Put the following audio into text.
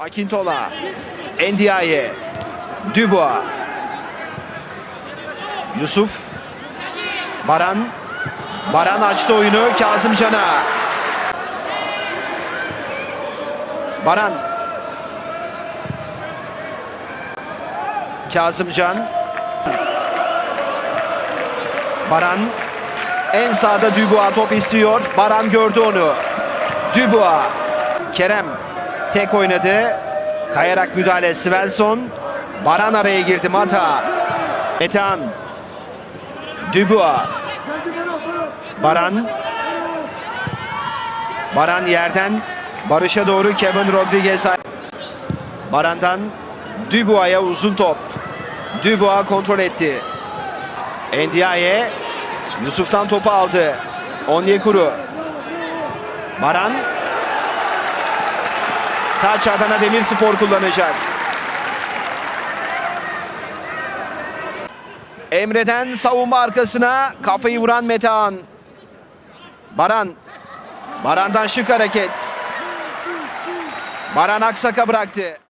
Akintola. Ndiaye. Dubois. Yusuf. Baran. Baran açtı oyunu Kazımcan'a. Baran. Kazımcan. Baran. En sağda Dubois top istiyor. Baran gördü onu. Dubois. Kerem tek oynadı. Kayarak müdahale Svensson. Baran araya girdi Mata. Metehan. Dubois. Baran. Baran yerden Barış'a doğru Kevin Rodriguez. Baran'dan Dubois'a uzun top. Dubois kontrol etti. Ndiaye Yusuf'tan topu aldı. Onyekuru. Baran. Taç Adana Demirspor kullanacak. Emre'den savunma arkasına kafayı vuran Metehan. Baran. Baran'dan şık hareket. Baran Aksak'a bıraktı.